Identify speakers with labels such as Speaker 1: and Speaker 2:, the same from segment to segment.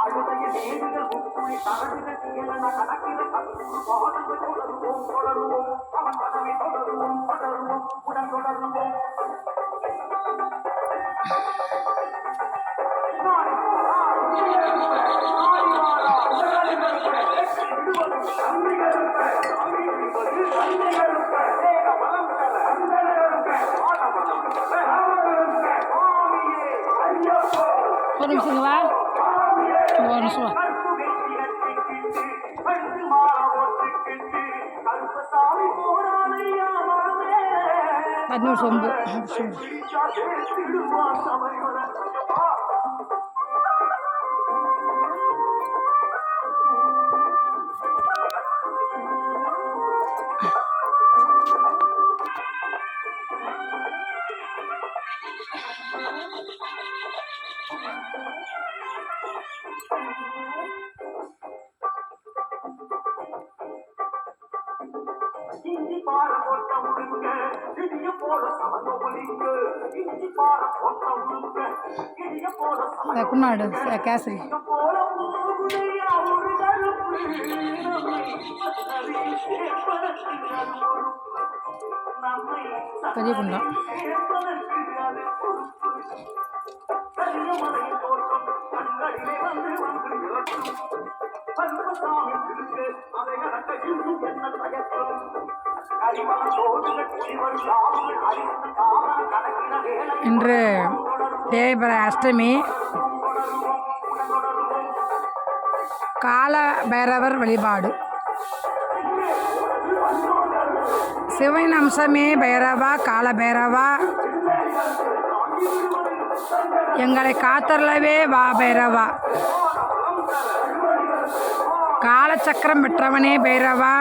Speaker 1: அழுதையில் ஏடுகள் முக்குழி தரடுகள் தியலன கணக்கில கத்தூர் பாதங்கள் தொடருவோம் தொடருவோம் அவன் பதவி தொடருவோம் தொடருவோம் உடன் தொடருவோம்.
Speaker 2: Adnan Sombu.
Speaker 1: இஞ்சி பார போட்ட உடுங்க இடிய போல சமந்த ஒலிங்க இஞ்சி பார போட்ட உடுங்க இடிய போல
Speaker 2: குன்னாடு கேசரி.
Speaker 1: போல ஊருடைய ஒரு கருப்பு
Speaker 2: பெரிய குண்டா.
Speaker 1: பொறுப்பு. கரியமலை தோற்றம் யாவும் அறிந்த
Speaker 2: இன்று தேய்பிர அஷ்டமி. கால பைரவர் வழிபாடு. சிவன் அம்சமே பைரவா கால பைரவா. எங்களை காத்தரலவே வா பைரவா. காலச்சக்கரம் பெற்றவனே பைரவா.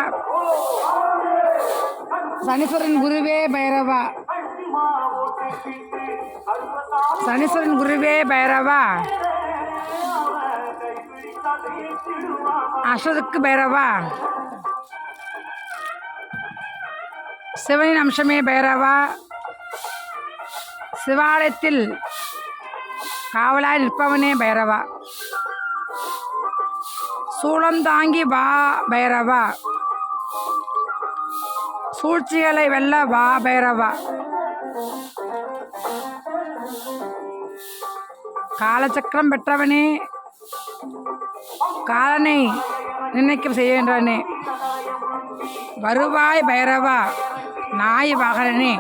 Speaker 2: சனீஸ்வரன் குருவே பைரவா. சனீஸ்வரன் குருவே பைரவா. அசதுக்கு பைரவா. சிவனின் அம்சமே பைரவா. சிவாலயத்தில் காவலாய் நிற்பவனே பைரவா. சூளம் தாங்கி வா பைரவா. சூழ்ச்சிகளை வெல்ல வா பைரவா. காலச்சக்கரம் பெற்றவனே காலனை நினைக்க செய்கின்றனே. வருவாய் பைரவா நாய் வாகனே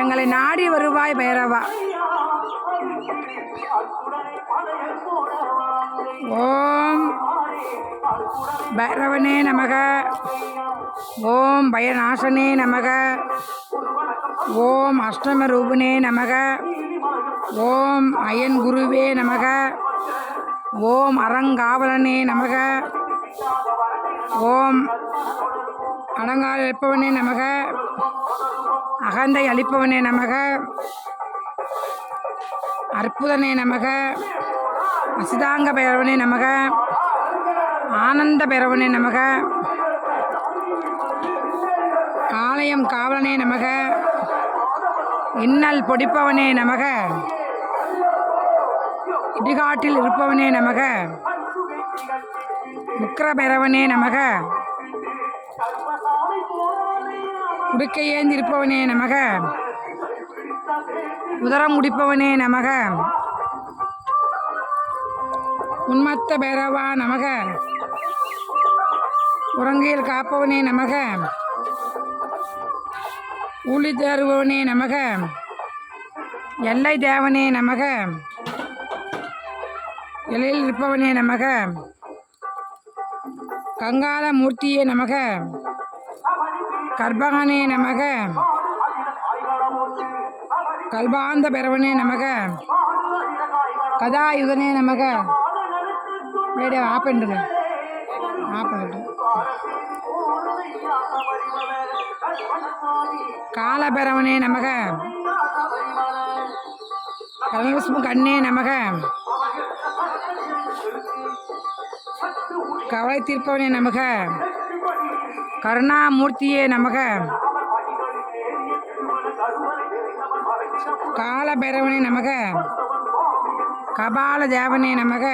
Speaker 2: எங்களை நாடி வருவாய் பைரவா. ஓம் பைரவனே நமக. ஓம் பயநாசனே நமக. ஓம் அஷ்டம ரூபனே நமக. ஓம் அயன் குருவே நமக. ஓம் அறங்காவலனே நமக. ஓம் அடங்கால் அளிப்பவனே நமக. அகந்தை அளிப்பவனே நமக. அற்புதனே நமக. அசிதாங்க பைரவனே நமக. ஆனந்த பைரவனே நமக. ஆலயம் காவலனே நமக. இன்னல் பொடிப்பவனே நமக. இடிகாட்டில் இருப்பவனே நமக. முக்கரபைரவனே நமக. உடுக்கை ஏந்திருப்பவனே நமக. உதரம் உடிப்பவனே நமக. உன்மத்த பேரவா நமக. உறங்கியில் காப்பவனே நமக. ஊழி தருபவனே நமக. எல்லை தேவனே நமக. எல்லையில் இருப்பவனே நமக. கங்கால மூர்த்தியே நமக. கர்ப்பகனே நமக. கல்பாந்த பெறவனே நமக. கதாயுதனே நமக. வீடியோ ஆஃப் பண்ணிடுங்க ஆஃப் பண்ணிட்டு. காலபெறவனே நமக. கலவசம் கண்ணே நமக. கவலை தீர்ப்பவனே நமக. கருணாமூர்த்தியே நமக. காலபைரவனே நமக. கபால தேவனே நமக.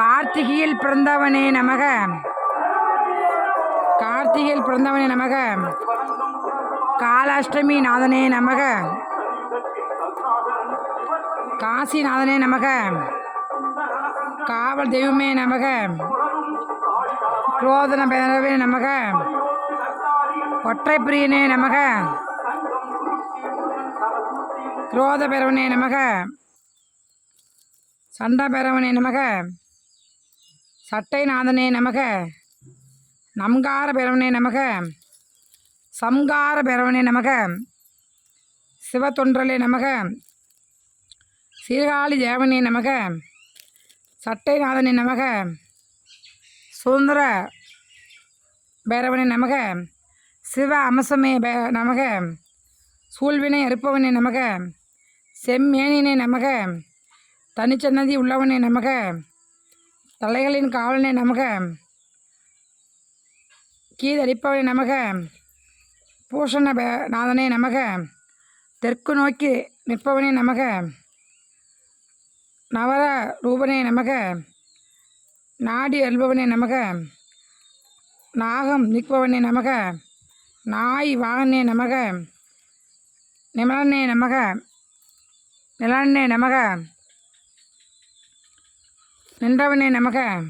Speaker 2: கார்த்திகையில் பிறந்தவனே நமக. கார்த்திகையில் பிறந்தவனே நமக. காலாஷ்டமி நாதனே நமக. காசிநாதனே நமக. காவல் தெய்வமே நமக. குரோதன பேரவே நமக. ஒற்றை பிரியனே நமக. குரோத பேரவனே நமக. சண்டை பேரவனே நமக. சட்டை நாதனே நமக நம்கார பேரவனே நமக சம்கார பேரவனே நமக சிவத்தொன்றலே நமக சீர்காழி தேவனே நமக சட்டை நாதனே நமக சுதந்திர பேரவனே நமக சிவ அம்சமே பே நமக சூழ்வினை அறுப்பவனே நமக செம்மேனினே நமக தனிச்சன்னதி உள்ளவனே நமக தலைகளின் காவலனை நமக கீதளிப்பவனை நமக பூஷண நாதனே நமக தெற்கு நோக்கி நிற்பவனே நமக நவர ரூபனே நமக நாடி அல்பவனே நமக நாகம் நிற்பவனே நமக நாய் வாகனே நமக நிமலனே நமக நிலனே நமக நின்றவனே நமக.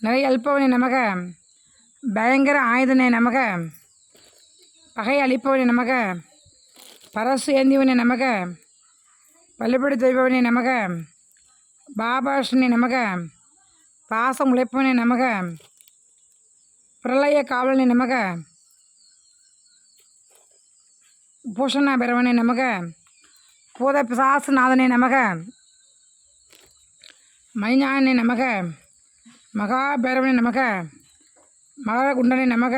Speaker 2: நிறை அல்பவனே நமக. பயங்கர ஆயுதனே நமக. பகை அளிப்பவனே நமக. பரசு ஏந்திவனே நமக. பள்ளிப்படி தெய்வவனே நமக. பாபாஷனே நமக. பாசம் உழைப்பவனே நமக. பிரளய காவலனே நமக. பூஷண பெறவனே நமக. பூத பிசாசுநாதனே நமக. மைஞானி நமக மகாபைரவனே நமக மலரகுண்டனை நமக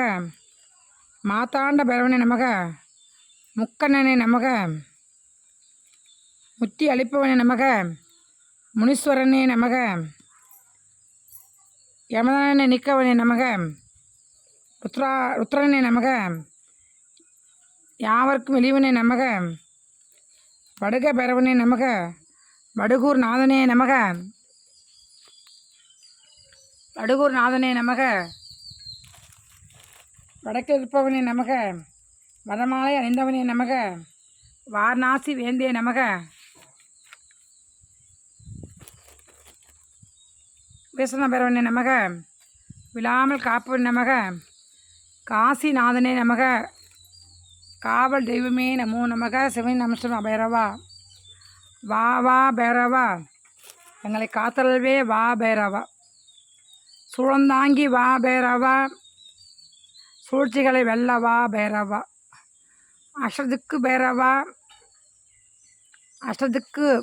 Speaker 2: மாத்தாண்ட பைரவனை நமக முக்கண்ணனை நமக முத்தி அளிப்பவனை நமக முனீஸ்வரனே நமக யமதனனை நிற்கவனே நமக ருத்ரா ருத்ரனே நமக யாவர்க்கும் வெளிவனே நமக வடுக பெறவனே நமக வடுகூர் நாதனே நமக வடுகூர் நாதனே நமக. வடக்கு இருப்பவனே நமக. வடமாலை அணிந்தவனே நமக. வாரணாசி வேந்தே நமக. விசன பெறவனே நமக. விழாமல் காப்பவன் நமக. காசிநாதனே நமக. காவல் தெய்வமே நமோ நமக. சிவன் நமஸ்டம் அபைரவா. வா வா பைரவா. எங்களை காத்தல்வே வா பைரவா. சுழந்தாங்கி வா பேரவா. சூழ்ச்சிகளை வெல்ல வா பைரவா. அஷ்டத்துக்கு பேரவா. அஷ்டத்துக்கு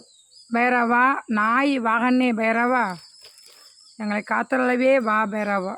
Speaker 2: பேரவா. நாய் வாகனே பேரவா. எங்களை காத்தளவே வா பேரவா.